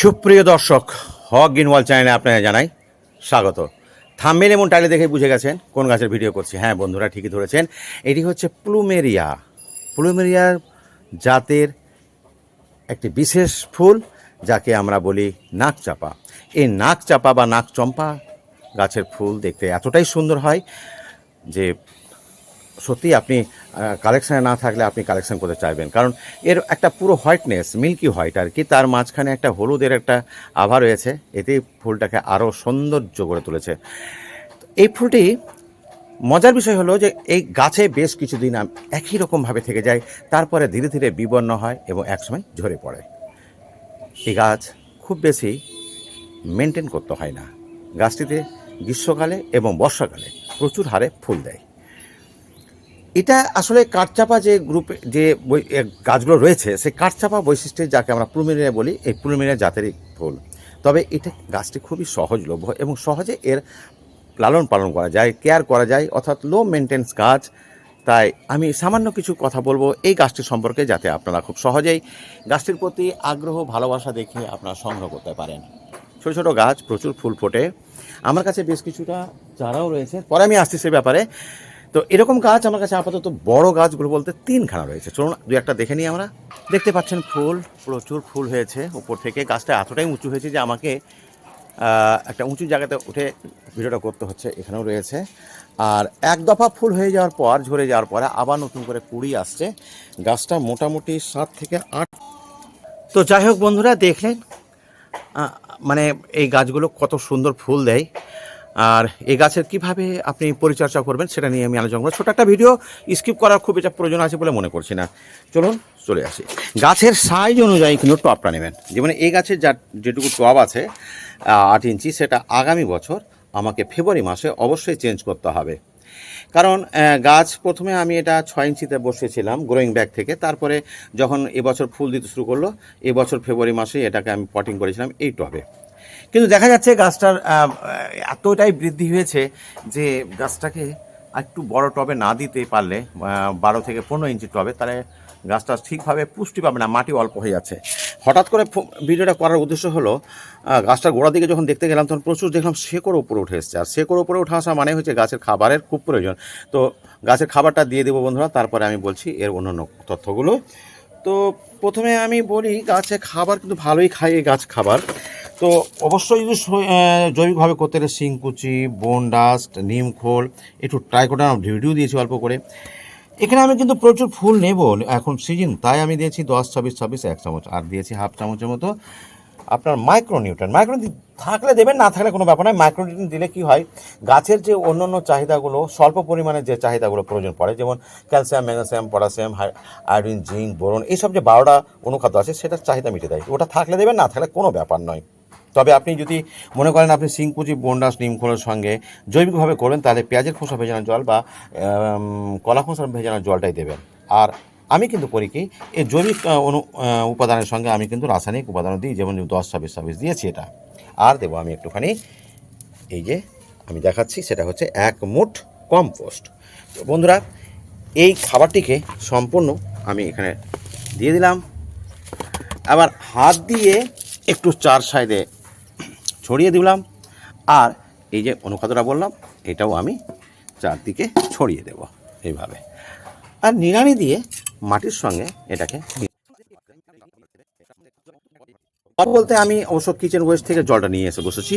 সুপ্রিয় দর্শক, হক গিনওয়াল চ্যানেলে আপনাকে জানাই স্বাগত। থাম্বেল এমন টাইলে দেখে বুঝে গেছেন কোন গাছের ভিডিও করছি। হ্যাঁ বন্ধুরা ঠিকই ধরেছেন, এটি হচ্ছে প্লুমেরিয়া। প্লুমেরিয়ার জাতের একটি বিশেষ ফুল যাকে আমরা বলি নাক চাপা এই নাক চাপা বা নাক চম্পা গাছের ফুল দেখতে এতটাই সুন্দর হয় যে সত্যি আপনি কালেকশানে না থাকলে আপনি কালেকশন করতে চাইবেন। কারণ এর একটা পুরো হোয়াইটনেস মিল্কি হোয়াইট আর কি, তার মাঝখানে একটা হলুদের একটা আভা রয়েছে। এতেই ফুলটাকে আরও সৌন্দর্য করে তুলেছে। এই ফুলটি মজার বিষয় হলো যে এই গাছে বেশ কিছুদিন একই রকমভাবে থেকে যায়, তারপরে ধীরে ধীরে বিবর্ণ হয় এবং একসময় ঝরে পড়ে। এই গাছ খুব বেশি মেনটেন করতে হয় না। গাছটিতে গ্রীষ্মকালে এবং বর্ষাকালে প্রচুর হারে ফুল দেয়। এটা আসলে কাঠচাপা যে গ্রুপে যে গাছগুলো রয়েছে, সেই কাঠচাপা বৈশিষ্ট্যের যাকে আমরা প্লুমেরিয়া বলি, এই প্লুমেরিয়া জাতেরই ফুল। তবে এটা গাছটি খুবই সহজলভ্য এবং সহজে এর লালন পালন করা যায়, কেয়ার করা যায়, অর্থাৎ লো মেনটেন্স গাছ। তাই আমি সামান্য কিছু কথা বলব এই গাছটি সম্পর্কে যাতে আপনারা খুব সহজেই গাছটির প্রতি আগ্রহ, ভালোবাসা দেখে আপনারা সংগ্রহ করতে পারেন। ছোটো ছোটো গাছ প্রচুর ফুল ফোটে। আমার কাছে বেশ কিছুটা চারাও রয়েছে। পরে আমি আসছি সে ব্যাপারে। তো এরকম গাছ আমার কাছে আপাতত বড় গাছগুলো বলতে তিনখানা রয়েছে। চলুন দু একটা দেখে নিই আমরা। দেখতে পাচ্ছেন ফুল, প্রচুর ফুল হয়েছে উপর থেকে। গাছটা এতটাই উঁচু হয়েছে যে আমাকে একটা উঁচু জায়গাতে উঠে ভিডিওটা করতে হচ্ছে, এখানেও রয়েছে। আর এক দফা ফুল হয়ে যাওয়ার পর, ঝরে যাওয়ার পরে আবার নতুন করে কুড়ি আসছে। গাছটা মোটামুটি সাত থেকে আট তো যাই হোক বন্ধুরা, দেখলেন মানে এই গাছগুলো কত সুন্দর ফুল দেয়। আর এই গাছের কীভাবে আপনি পরিচর্যা করবেন সেটা নিয়ে আমি আলোচনা করব। ছোটো একটা ভিডিও স্কিপ করার খুব এটা প্রয়োজন আছে বলে মনে করছি না। চলুন, চলে আসি। গাছের সাইজ অনুযায়ী কিন্তু টপটা নেবেন। যেমন এই গাছের যা, যেটুকু টব আছে আট ইঞ্চি, সেটা আগামী বছর, আমাকে ফেব্রুয়ারি মাসে অবশ্যই চেঞ্জ করতে হবে। কারণ গাছ প্রথমে আমি এটা ছয় ইঞ্চিতে বসেছিলাম গ্রোয়িং ব্যাগ থেকে। তারপরে যখন এবছর ফুল দিতে শুরু করল, এবছর ফেব্রুয়ারি মাসে এটাকে আমি পটিং করেছিলাম, এই টবে। কিন্তু দেখা যাচ্ছে গাছটার এতটাই বৃদ্ধি হয়েছে যে গাছটাকে একটু বড় টবে না দিতে পারলে বারো থেকে পনেরো ইঞ্চি টবে, তাহলে গাছটা ঠিকভাবে পুষ্টি পাবে না, মাটি অল্প হয়ে যাচ্ছে। হঠাৎ করে ভিডিওটা করার উদ্দেশ্য হলো গাছটার গোড়ার দিকে যখন দেখতে গেলাম, তখন প্রচুর দেখলাম শেকড় উপরে উঠে এসছে। আর শেকড় উপরে উঠে আসা মানে হচ্ছে গাছের খাবারের খুব প্রয়োজন। তো গাছের খাবারটা দিয়ে দেবো বন্ধুরা, তারপরে আমি বলছি এর অন্যান্য তথ্যগুলো। তো প্রথমে আমি বলি, গাছে খাবার কিন্তু ভালোই খায় এই গাছ খাবার। তো অবশ্যই যদি জৈবিকভাবে করতে গেলে শিংকুচি, বোন ডাস্ট, নিম খোল, একটু ট্রাই ট্রাইকোডান ভিডিও দিয়েছি অল্প করে। এখানে আমি কিন্তু প্রচুর ফুল নেব। এখন সিজন তাই আমি দিয়েছি দশ, ছাব্বিশ ছাব্বিশ, এক চামচ। আর দিয়েছি হাফ চামচের মতো আপনার মাইক্রোনিউট্রন মাইক্রোনিউট্রন থাকলে দেবেন, না থাকলে কোনো ব্যাপার নয়। মাইক্রোনিউট্রন দিলে কি হয়, গাছের যে অন্য অন্য চাহিদাগুলো, স্বল্প পরিমাণে যে চাহিদাগুলো প্রয়োজন পড়ে, যেমন calcium magnesium potassium iodine zinc boron এইসব যে বারোটা অনুখাদ্য আছে, সেটার চাহিদা মিটে দেয় ওটা থাকলে দেবেন, না থাকলে কোনো ব্যাপার নয়। তবে আপনি যদি মনে করেন আপনি সিংকুচি বন্ডাস নিমখোলের সঙ্গে জৈবিকভাবে করবেন, তাহলে পেঁয়াজের খোসা ভেজানোর জল বা কলা খোসা ভেজানোর জলটাই দেবেন। আর আমি কিন্তু করি কি এই জৈবিক অনু উপাদানের সঙ্গে আমি কিন্তু রাসায়নিক উপাদানও দিই, যেমন দশ, ছাব্বিশ ছাব্বিশ দিয়েছি এটা। আর দেবো আমি একটুখানি, এই যে আমি দেখাচ্ছি, সেটা হচ্ছে এক মুঠ কম্পোস্ট। তো বন্ধুরা, এই খাবারটিকে সম্পূর্ণ আমি এখানে দিয়ে দিলাম। আবার হাত দিয়ে একটু চার সাইডে ছড়িয়ে দিলাম। আর এই যে অনুখাদ্যটা বললাম, এটাও আমি চারদিকে ছড়িয়ে দেব এইভাবে। আর নিড়ানি দিয়ে মাটির সঙ্গে এটাকে বলতে আমি অবশ্য কিচেন ওয়েস্ট থেকে জলটা নিয়ে এসে বসেছি।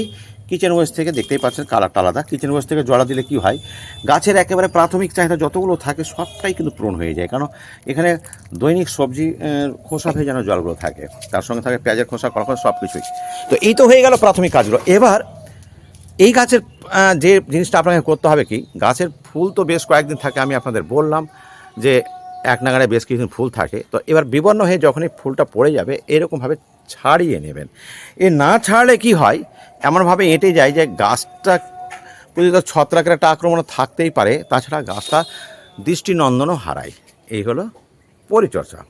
কিচেন ওয়েস্ট থেকে দেখতেই পাচ্ছেন কালারটা আলাদা। কিচেন ওয়েস্ট থেকে জলটা দিলে কি হয়? গাছের একেবারে প্রাথমিক চাহিদা যতগুলো থাকে সবটাই কিন্তু পূরণ হয়ে যায়। কারণ এখানে দৈনিক সবজি খোসা হয়ে যেন জলগুলো থাকে। তার সঙ্গে থাকে পেঁয়াজের খোসা কলা খোসা সব কিছুই তো এই তো হয়ে গেল প্রাথমিক কাজগুলো। এবার এই গাছের যে জিনিসটা আপনাকে করতে হবে কি? গাছের ফুল তো বেশ কয়েকদিন থাকে, আমি আপনাদের বললাম যে এক নাগারে বেশ কিছুদিন ফুল থাকে। তো এবার বিবর্ণ হয়ে যখনই ফুলটা পড়ে যাবে, এরকমভাবে ছাড়িয়ে নেবেন। এ না ছাড়লে কি হয়? এমনভাবে এঁটে যায় যে গাছটা তার ছত্রাকের একটা আক্রমণ থাকতেই পারে। তাছাড়া গাছটা দৃষ্টিনন্দনও হারায়। এই হলো পরিচর্যা।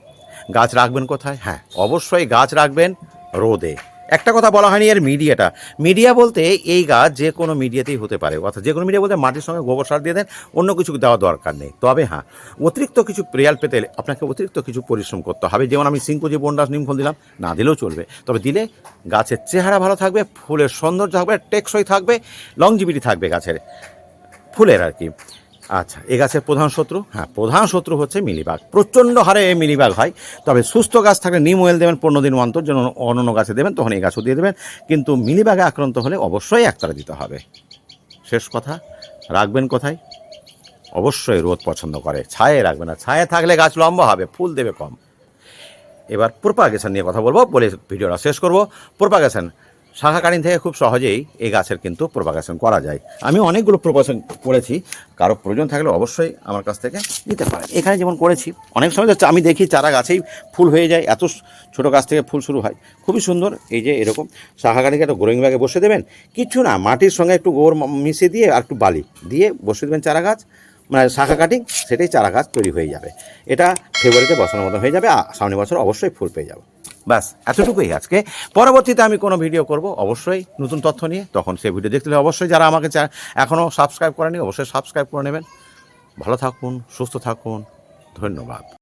গাছ রাখবেন কোথায়? হ্যাঁ অবশ্যই গাছ রাখবেন রোদে। একটা কথা বলা হয়নি এর মিডিয়াটা। মিডিয়া বলতে এই গাছ যে কোনো মিডিয়াতেই হতে পারে। অর্থাৎ যে কোনো মিডিয়া বলতে মাটির সঙ্গে গোবর সার দিয়ে দেন, অন্য কিছু দেওয়া দরকার নেই। তবে হ্যাঁ অতিরিক্ত কিছু রিয়াল পেতে আপনাকে অতিরিক্ত কিছু পরিশ্রম করতে হবে। যেমন আমি সিঙ্কুজি বন্ডাস নিমফল দিলাম, না দিলেও চলবে। তবে দিলে গাছের চেহারা ভালো থাকবে, ফুলের সৌন্দর্য থাকবে, টেকসই থাকবে লংজিবিটি থাকবে গাছের। ফুলের আর কি। আচ্ছা এ গাছের প্রধান শত্রু? হ্যাঁ প্রধান শত্রু হচ্ছে মিলিবাগ। প্রচণ্ড হারে এই মিলিবাগ হয়, তবে সুস্থ গাছ থাকলে নিম ওয়েল দেবেন পনেরো দিন অন্তর, যেন অন্য গাছে দেবেন, তখন এই গাছও দিয়ে দেবেন। কিন্তু মিলিবাগে আক্রান্ত হলে অবশ্যই একতারা দিতে হবে। শেষ কথা, রাখবেন কোথায়? অবশ্যই রোদ পছন্দ করে ছায়ে রাখবেন। না ছায়ে থাকলে গাছ লম্বা হবে, ফুল দেবে কম। এবার প্রোপাগেশন নিয়ে কথা বলব, বলে ভিডিওটা শেষ করব। প্রোপাগেশন শাখা কাটিং থেকে খুব সহজেই এই গাছের কিন্তু প্রোপাগেশন করা যায়। আমি অনেকগুলো প্রোপাগেশন করেছি, কারও প্রয়োজন থাকলে অবশ্যই আমার কাছ থেকে নিতে পারেন। এখানে যেমন করেছি, অনেক সময় আমি দেখি চারা গাছেই ফুল হয়ে যায়, এত ছোটো গাছ থেকে ফুল শুরু হয়। খুবই সুন্দর এই যে এরকম শাখা কাটিংকে একটা গ্রোয়িং ব্যাগে বসে দেবেন। কিছু না, মাটির সঙ্গে একটু গোবর মিশিয়ে দিয়ে আর একটু বালি দিয়ে বসে দেবেন চারা গাছ। মানে শাখা কাটিং, সেটাই চারা গাছ তৈরি হয়ে যাবে। এটা ফেব্রুয়ারিতে বসানোর মতো হয়ে যাবে আর সামনে বছর অবশ্যই ফুল পেয়ে যাব। ব্যাস এতটুকুই আজকে। পরবর্তীতে আমি কোনো ভিডিও করব, অবশ্যই নতুন তথ্য নিয়ে, তখন সেই ভিডিও দেখতে হলে অবশ্যই যারা আমাকে চা- এখনও সাবস্ক্রাইব করেনি অবশ্যই সাবস্ক্রাইব করে নেবেন। ভালো থাকুন, সুস্থ থাকুন, ধন্যবাদ।